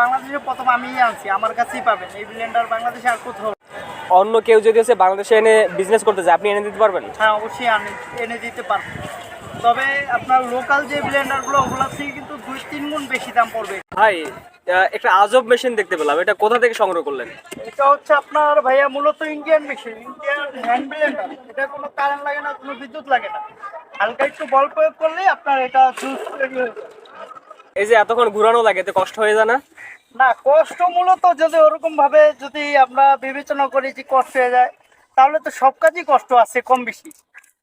বাংলাদেশে প্রথম আমিই আনছি আমার কাছেই পাবেন। এই ব্লেন্ডার বাংলাদেশে আর কোথাও অন্য কেউ যদি হচ্ছে বাংলাদেশে এনে বিজনেস করতে চায় আপনি এনে দিতে পারবেন? হ্যাঁ অবশ্যই আনে এনে দিতে পারব। তবে আপনার লোকাল যে ব্লেন্ডারগুলো ওগুলোর থেকে কিন্তু দুই তিন গুণ বেশি দাম পড়বে। ভাই একটা আজব মেশিন দেখতে পেলাম। এটা কোথা থেকে সংগ্রহ করলেন? এটা হচ্ছে আপনার ভাইয়া মূলত Indian machine Indian hand blender এটা কোনো কারেন্ট লাগে না কোনো বিদ্যুৎ লাগে না। হালকা একটু বল প্রয়োগ করলে আপনার এটা জুস তৈরি হয়ে যাবে এই যে এতক্ষণ ঘুরানো লাগে এতে কষ্ট হয়ে যায় না? না, কষ্ট মূলত যদি ওরকম ভাবে যদি আমরা বিবেচনা করি যে কষ্ট হয়ে যায়, তাহলে তো সব কাজই কষ্ট আছে কম বেশি।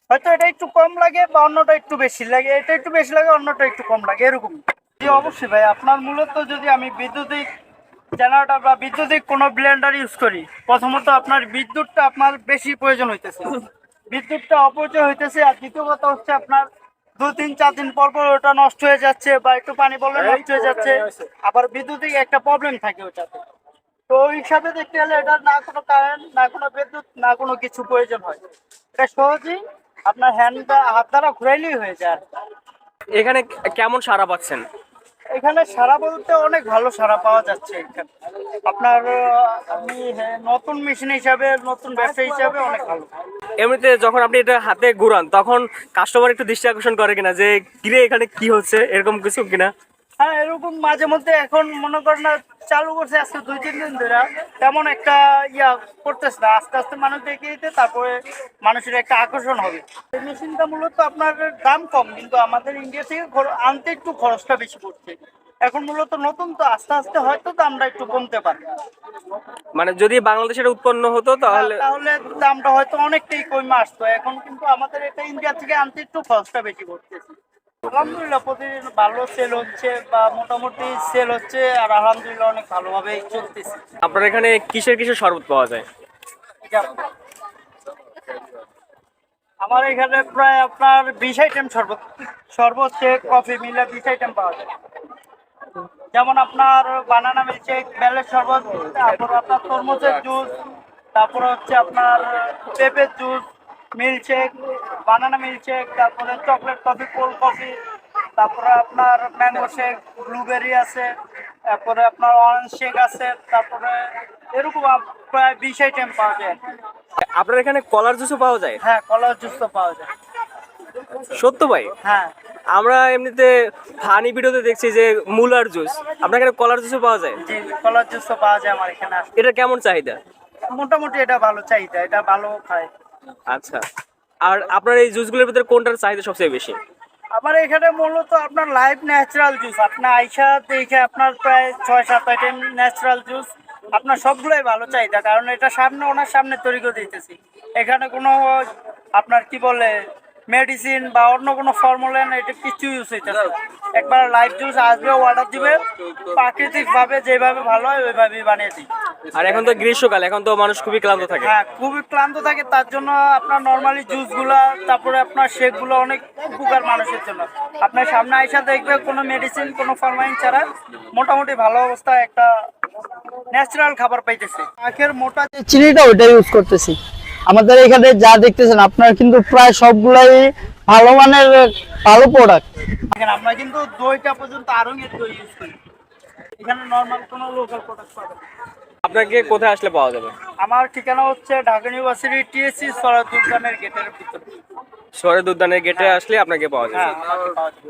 হয়তো এটা একটু কম লাগে বা অন্যটা একটু বেশি লাগে, এটা একটু বেশি লাগে, অন্যটা একটু কম লাগে, এরকম। জি, অবশ্যই ভাই, আপনার মূলত যদি আমি বিদ্যুতিক জেনারেটর বা বিদ্যুতিক কোনো ব্লেন্ডার ইউজ করি, প্রথমত আপনার বিদ্যুৎটা আপনার বেশি প্রয়োজন হইতেছে। বিদ্যুৎটা অপচয় হইতেছে, আর দ্বিতীয় কথা হচ্ছে আপনার দু তিন চার দিন পর পর ওটা নষ্ট হয়ে যাচ্ছে বা একটু পানি পড়লে নষ্ট হয়ে যাচ্ছে। আবার বিদ্যুতিক একটা প্রবলেম থাকে ওটাতে। তো ওই হিসাবে দেখতে গেলে এটা না কোনো কারেন্ট না কোনো বিদ্যুৎ না কোনো কিছু প্রয়োজন হয়। এটা সহজেই আপনার হ্যান্ড হাত দ্বারা ঘুরাইলেই হয়ে যায়। এখানে কেমন সারা পাচ্ছেন? এখানে সারা বলতে অনেক ভালো সারা পাওয়া যাচ্ছে এখানে। আপনার আমি হ্যাঁ, নতুন মেশিন হিসাবে নতুন ব্যবসা হিসাবে অনেক ভালো। এমনিতে যখন আপনি এটা হাতে ঘুরান, তখন কাস্টমার একটু দৃষ্টি আকর্ষণ করে কিনা যে, কিরে, এখানে কি হচ্ছে? এরকম কিছু কিনা? হ্যাঁ এরকম মাঝে মধ্যে এখন মনে করেন না, চালু করছে আজকে দুই, তিন দিন ধরে। তেমন একটা ইয়া করতেছে না। আস্তে আস্তে মানুষ দেখে দিতে, তারপরে মানুষের একটা আকর্ষণ হবে। এই মেশিনটা মূলত আপনার দাম কম, কিন্তু আমাদের ইন্ডিয়া থেকে আনতে একটু খরচটা বেশি পড়ছে। এখন মূলত নতুন তো আস্তে আস্তে হয়তো দামটা একটু কমতে পারে। মানে যদি বাংলাদেশের উৎপন্ন হতো তাহলে তাহলে দামটা হয়তো অনেকটাই কমে আসতো। এখন কিন্তু আমাদের এটা ইন্ডিয়া থেকে আনতে একটু খরচটা বেশি পড়তেছে আলহামদুলিল্লাহ প্রতিদিন ভালো সেল হচ্ছে বা মোটামুটি সেল হচ্ছে আর আলহামদুলিল্লাহ অনেক ভালোভাবে চলতেছে। আপনার এখানে কিসের কিসের শরবত পাওয়া যায়? আমার এখানে প্রায় আপনার বিশ আইটেম শরবত শরবত কফি মিলা বিশ আইটেম পাওয়া যায়। যেমন আপনার বানানা মিল্কশেক বেলের শরবত তারপর আপনার তরমুজের জুস তারপর হচ্ছে আপনার পেঁপের জুস মিল্কশেক বানানা মিল্কশেক তারপরে চকলেট কফি কোল্ড কফি তারপরে আপনার ম্যাঙ্গো শেক ব্লুবেরি আছে তারপরে আপনার অরেঞ্জ শেক আছে তারপরে এরকম প্রায় বিশ আইটেম পাওয়া যায়। আপনার এখানে কলার জুসও পাওয়া যায়? হ্যাঁ কলার জুস তো পাওয়া যায়। সত্য ভাই? হ্যাঁ। আমরা এমনিতে ফানি ভিডিওতে দেখছি যে মুলার জুস আপনার এখানে কলার জুসও পাওয়া যায়? জি কলার জুস তো পাওয়া যায় আমার এখানে এটা কেমন চাহিদা? মোটামুটি এটা ভালো চাহিদা এটা ভালো খায়। আচ্ছা। আর আপনার এই জুসগুলোর ভিতরে কোনটার চাহিদা সবচেয়ে বেশি? আমার এখানে মূলত আপনার লাইভ ন্যাচারাল জুস আপনার আইসা দেখে আপনার প্রায় ছয় সাত আইটেম ন্যাচারাল জুস আপনার সবগুলোই ভালো চাহিদা কারণ এটা সামনে ওনার সামনে তৈরি করে দিতেছি। এখানে কোনো আপনার কি বলে মেডিসিন বা অন্য কোনো ফর্মুলা এটা কিছু ইউজ হইতেছে একবার লাইভ জুস আসবে অর্ডার দিবে প্রাকৃতিক ভাবে যেভাবে ভালো হয় ওইভাবেই বানিয়ে দিই আর এখন তো গ্রীষ্মকাল এখন তো মানুষ খুবই ক্লান্ত থাকে। হ্যাঁ খুবই ক্লান্ত থাকে তার জন্য আপনার নর্মালি জুসগুলা তারপরে আপনার শেকগুলো অনেক উপকার মানুষের জন্য। আপনার সামনে আইসা দেখবে কোনো মেডিসিন কোনো ফরমাইন ছাড়া মোটামুটি ভালো অবস্থায় একটা ন্যাচারাল খাবার পাইতেছে। আখের মোটা যে চিনিটা ওইটা ইউজ করতেছি। আমাদের এখানে যা দেখতেছেন আপনার কিন্তু প্রায় সবগুলাই ভালো মানের ভালো প্রোডাক্ট আমরা কিন্তু দইটা পর্যন্ত আরঙের দই ইউজ করি। এখানে নর্মাল কোনো লোকাল প্রোডাক্ট পাবেন আপনাকে কোথায় আসলে পাওয়া যাবে? আমার ঠিকানা হচ্ছে ঢাকা ইউনিভার্সিটি টিএসসি সরাদ উদ্যানের গেটের ভিতরে। শহরের উদ্যানের গেটে আসলে আপনাকে পাওয়া যাবে। হ্যাঁ পাওয়া যাবে।